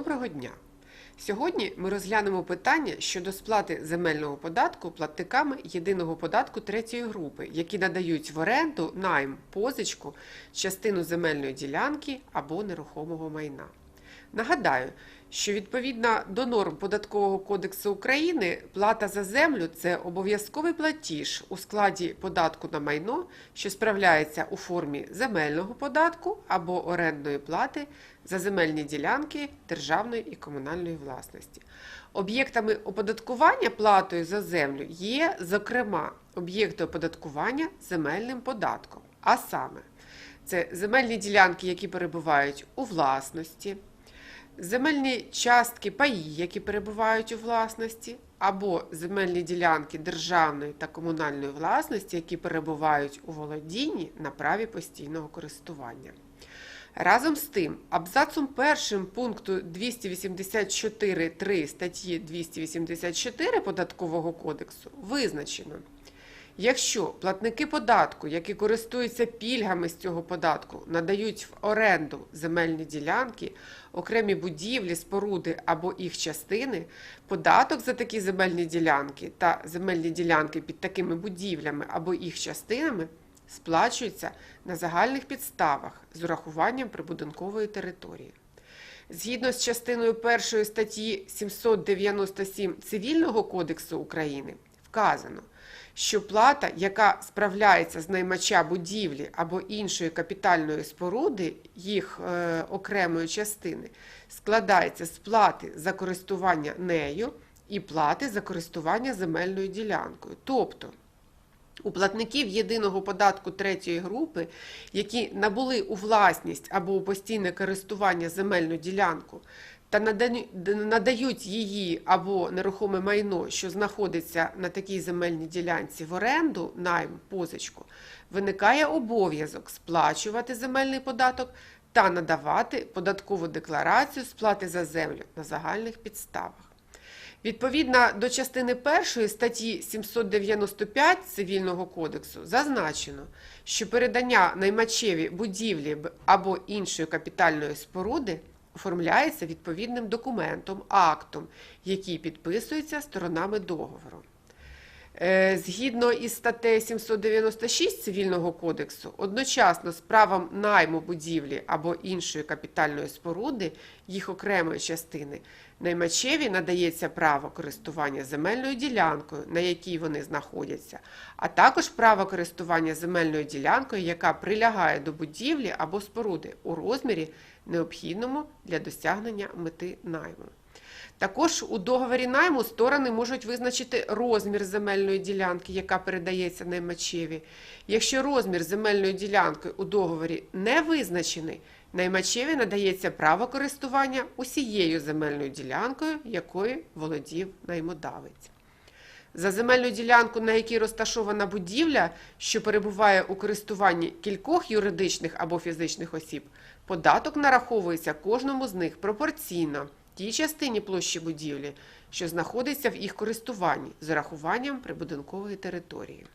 Доброго дня! Сьогодні ми розглянемо питання щодо сплати земельного податку платниками єдиного податку третьої групи, які надають в оренду найм, позичку, частину земельної ділянки або нерухомого майна. Нагадаю, що відповідно до норм Податкового кодексу України плата за землю це обов'язковий платіж у складі податку на майно, що справляється у формі земельного податку або орендної плати за земельні ділянки державної і комунальної власності. Об'єктами оподаткування платою за землю є, зокрема, об'єкти оподаткування земельним податком, а саме це земельні ділянки, які перебувають у власності земельні частки паї, які перебувають у власності, або земельні ділянки державної та комунальної власності, які перебувають у володінні на праві постійного користування. Разом з тим, абзацом першим пункту 284.3 статті 284 Податкового кодексу визначено, Якщо платники податку, які користуються пільгами з цього податку, надають в оренду земельні ділянки, окремі будівлі, споруди або їх частини, податок за такі земельні ділянки та земельні ділянки під такими будівлями або їх частинами сплачуються на загальних підставах з урахуванням прибудинкової території. Згідно з частиною 1 статті 797 Цивільного кодексу України вказано, що плата, яка справляється з наймача будівлі або іншої капітальної споруди, їх е, окремої частини, складається з плати за користування нею і плати за користування земельною ділянкою. Тобто у платників єдиного податку третьої групи, які набули у власність або у постійне користування земельну ділянку та надають її або нерухоме майно, що знаходиться на такій земельній ділянці в оренду, найм, позичку, виникає обов'язок сплачувати земельний податок та надавати податкову декларацію сплати за землю на загальних підставах. Відповідно до частини 1 статті 795 Цивільного кодексу зазначено, що передання наймачеві будівлі або іншої капітальної споруди оформляється відповідним документом, актом, який підписується сторонами договору. Е, згідно із статтею 796 Цивільного кодексу, одночасно з правом найму будівлі або іншої капітальної споруди, їх окремої частини, наймачеві надається право користування земельною ділянкою, на якій вони знаходяться, а також право користування земельною ділянкою, яка прилягає до будівлі або споруди у розмірі, необхідному для досягнення мети найму. Також у договорі найму сторони можуть визначити розмір земельної ділянки, яка передається наймачеві. Якщо розмір земельної ділянки у договорі не визначений, наймачеві надається право користування усією земельною ділянкою, якою володів наймодавець. За земельну ділянку, на якій розташована будівля, що перебуває у користуванні кількох юридичних або фізичних осіб, податок нараховується кожному з них пропорційно тій частині площі будівлі, що знаходиться в їх користуванні з урахуванням прибудинкової території.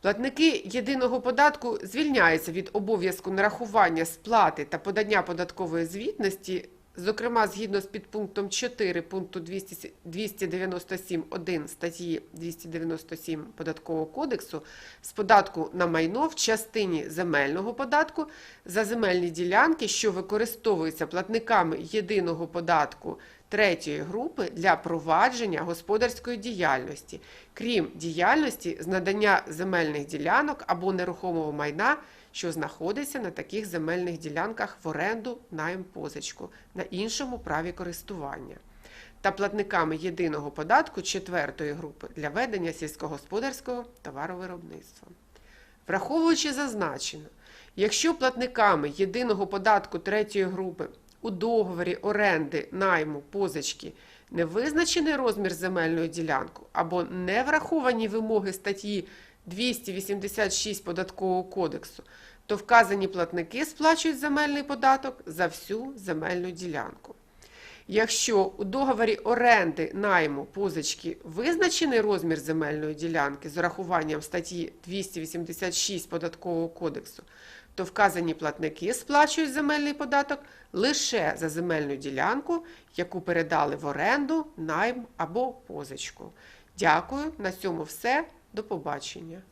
Платники єдиного податку звільняються від обов'язку нарахування сплати та подання податкової звітності Зокрема, згідно з підпунктом 4 пункту 297.1 статті 297 податкового кодексу з податку на майно в частині земельного податку за земельні ділянки, що використовуються платниками єдиного податку третьої групи для провадження господарської діяльності, крім діяльності з надання земельних ділянок або нерухомого майна що знаходиться на таких земельних ділянках в оренду найм позичку на іншому праві користування. Та платниками єдиного податку четвертої групи для ведення сільськогосподарського товаровиробництва. Враховуючи зазначено, якщо платниками єдиного податку третьої групи у договорі оренди найму позички не визначений розмір земельної ділянки або не враховані вимоги статті 286 податкового кодексу, то вказані платники сплачують земельний податок за всю земельну ділянку. Якщо у договорі оренди найму позички визначений розмір земельної ділянки з урахуванням статті 286 податкового кодексу, то вказані платники сплачують земельний податок лише за земельну ділянку, яку передали в оренду, найм або позичку. Дякую. На цьому все. До побачення.